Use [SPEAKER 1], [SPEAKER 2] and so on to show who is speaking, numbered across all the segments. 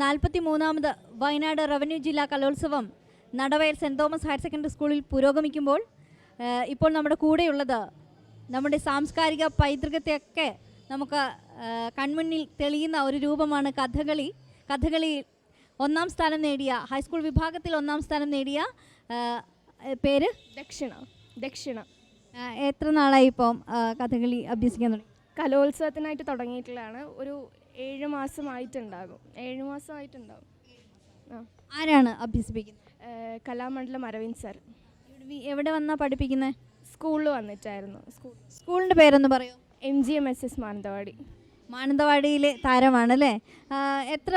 [SPEAKER 1] നാൽപ്പത്തി മൂന്നാമത് വയനാട് റവന്യൂ ജില്ലാ കലോത്സവം Nadavayal saint Thomas higher secondary സ്കൂളിൽ പുരോഗമിക്കുമ്പോൾ ഇപ്പോൾ നമ്മുടെ കൂടെയുള്ളത് നമ്മുടെ സാംസ്കാരിക പൈതൃകത്തെയൊക്കെ നമുക്ക് കൺമുന്നിൽ തെളിയുന്ന ഒരു രൂപമാണ് കഥകളി. കഥകളി ഒന്നാം സ്ഥാനം നേടിയ ഹൈസ്കൂൾ വിഭാഗത്തിൽ ഒന്നാം സ്ഥാനം നേടിയ പേര്?
[SPEAKER 2] ദക്ഷിണ. ദക്ഷിണ.
[SPEAKER 1] എത്ര നാളായി ഇപ്പം കഥകളി അഭ്യസിക്കാൻ തുടങ്ങി?
[SPEAKER 2] കലോത്സവത്തിനായിട്ട് തുടങ്ങിയിട്ടുള്ളതാണ്. ഒരു ഏഴ് മാസമായിട്ടുണ്ടാകും. ഏഴ് മാസമായിട്ടുണ്ടാകും. ആ.
[SPEAKER 1] ആരാണ് അഭ്യസിപ്പിക്കുന്നത്?
[SPEAKER 2] കലാമണ്ഡലം അരവിന്ദ് സാർ.
[SPEAKER 1] എവിടെ വന്നാ പഠിപ്പിക്കുന്നത്
[SPEAKER 2] സ്കൂളിൽ വന്നിട്ടായിരുന്നു. സ്കൂളിന്റെ
[SPEAKER 1] സ്കൂളിന്റെ പേരൊന്ന് പറയോ.
[SPEAKER 2] M G M S S Mananthavady.
[SPEAKER 1] മാനന്തവാടിയിലെ താരമാണ് അല്ലേ എത്ര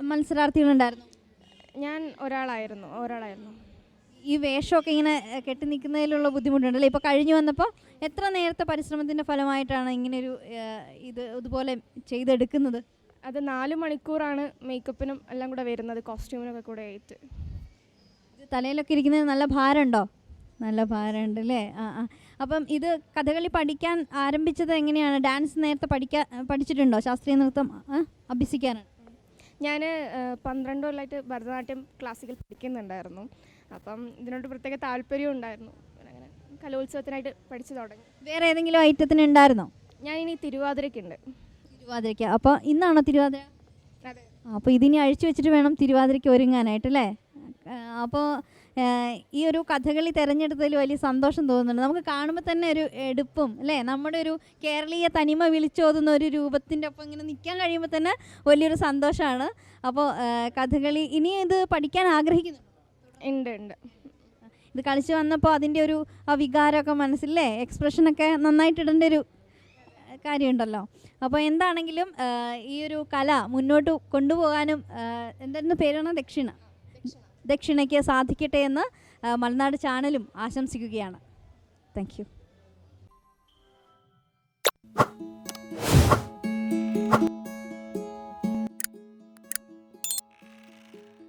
[SPEAKER 1] മത്സരാർത്ഥികളുണ്ടായിരുന്നു?
[SPEAKER 2] ഞാൻ ഒരാളായിരുന്നു ഒരാളായിരുന്നു.
[SPEAKER 1] ഈ വേഷമൊക്കെ ഇങ്ങനെ കെട്ടി നിൽക്കുന്നതിലുള്ള ബുദ്ധിമുട്ടുണ്ടല്ലേ? ഇപ്പോൾ കഴിഞ്ഞു വന്നപ്പോൾ എത്ര നേരത്തെ പരിശ്രമത്തിന്റെ ഫലമായിട്ടാണ് ഒരു ഇത് ഇതുപോലെ ചെയ്തെടുക്കുന്നത്?
[SPEAKER 2] അത് നാല് മണിക്കൂറാണ് മേക്കപ്പിനും എല്ലാം കൂടെ വരുന്നത് കോസ്റ്റ്യൂമിനൊക്കെ കൂടെ ആയിട്ട്.
[SPEAKER 1] തലയിലൊക്കെ ഇരിക്കുന്നത് നല്ല ഭാരമുണ്ടോ? നല്ല ഭാരമുണ്ട് അല്ലേ? ആ ആ. അപ്പം ഇത് കഥകളി പഠിക്കാൻ ആരംഭിച്ചത് എങ്ങനെയാണ്? ഡാൻസ് നേരത്തെ പഠിക്കാൻ പഠിച്ചിട്ടുണ്ടോ? ശാസ്ത്രീയ നൃത്തം അഭ്യസിക്കാനാണ്
[SPEAKER 2] ഞാൻ പന്ത്രണ്ട് കൊല്ലമായിട്ട് ഭരതനാട്യം ക്ലാസിക്കൽ പഠിക്കുന്നുണ്ടായിരുന്നു. അപ്പം ഇതിനോട് പ്രത്യേക താല്പര്യം ഉണ്ടായിരുന്നു. അങ്ങനെ കലോത്സവത്തിനായിട്ട് പഠിച്ചു തുടങ്ങി.
[SPEAKER 1] വേറെ ഏതെങ്കിലും ഐറ്റത്തിന് ഉണ്ടായിരുന്നോ?
[SPEAKER 2] ഞാൻ ഇനി തിരുവാതിരയ്ക്കുണ്ട്
[SPEAKER 1] തിരുവാതിരയ്ക്ക് അപ്പോൾ ഇന്നാണോ തിരുവാതിര?
[SPEAKER 2] അതെ.
[SPEAKER 1] അപ്പോൾ ഇതിനി അഴിച്ചു വെച്ചിട്ട് വേണം തിരുവാതിരയ്ക്ക് ഒരുങ്ങാനായിട്ട് അല്ലേ അപ്പോൾ ഈ ഒരു കഥകളി തിരഞ്ഞെടുത്തതിൽ വലിയ സന്തോഷം തോന്നുന്നുണ്ട്. നമുക്ക് കാണുമ്പോൾ തന്നെ ഒരു എടുപ്പും അല്ലേ? നമ്മുടെ ഒരു കേരളീയ തനിമ വിളിച്ചോതുന്ന ഒരു രൂപത്തിന്റെ ഒപ്പം ഇങ്ങനെ നിൽക്കാൻ കഴിയുമ്പോൾ തന്നെ വലിയൊരു സന്തോഷമാണ്. അപ്പോൾ കഥകളി ഇനി ഇത് പഠിക്കാൻ ആഗ്രഹിക്കുന്നു.
[SPEAKER 2] ഉണ്ട് ഉണ്ട്.
[SPEAKER 1] ഇത് കളിച്ച് വന്നപ്പോൾ അതിന്റെ ഒരു ആ വികാരമൊക്കെ മനസ്സിലേ എക്സ്പ്രഷനൊക്കെ നന്നായിട്ട് ഇടേണ്ട ഒരു കാര്യമുണ്ടല്ലോ. അപ്പോൾ എന്താണെങ്കിലും ഈ ഒരു കല മുന്നോട്ട് കൊണ്ടുപോകാനും എന്തായിരുന്നു പേരാണ്? ദക്ഷിണ. ദക്ഷിണയ്ക്ക് സാധിക്കട്ടെ എന്ന് മലനാട് ചാനലും ആശംസിക്കുകയാണ്. താങ്ക്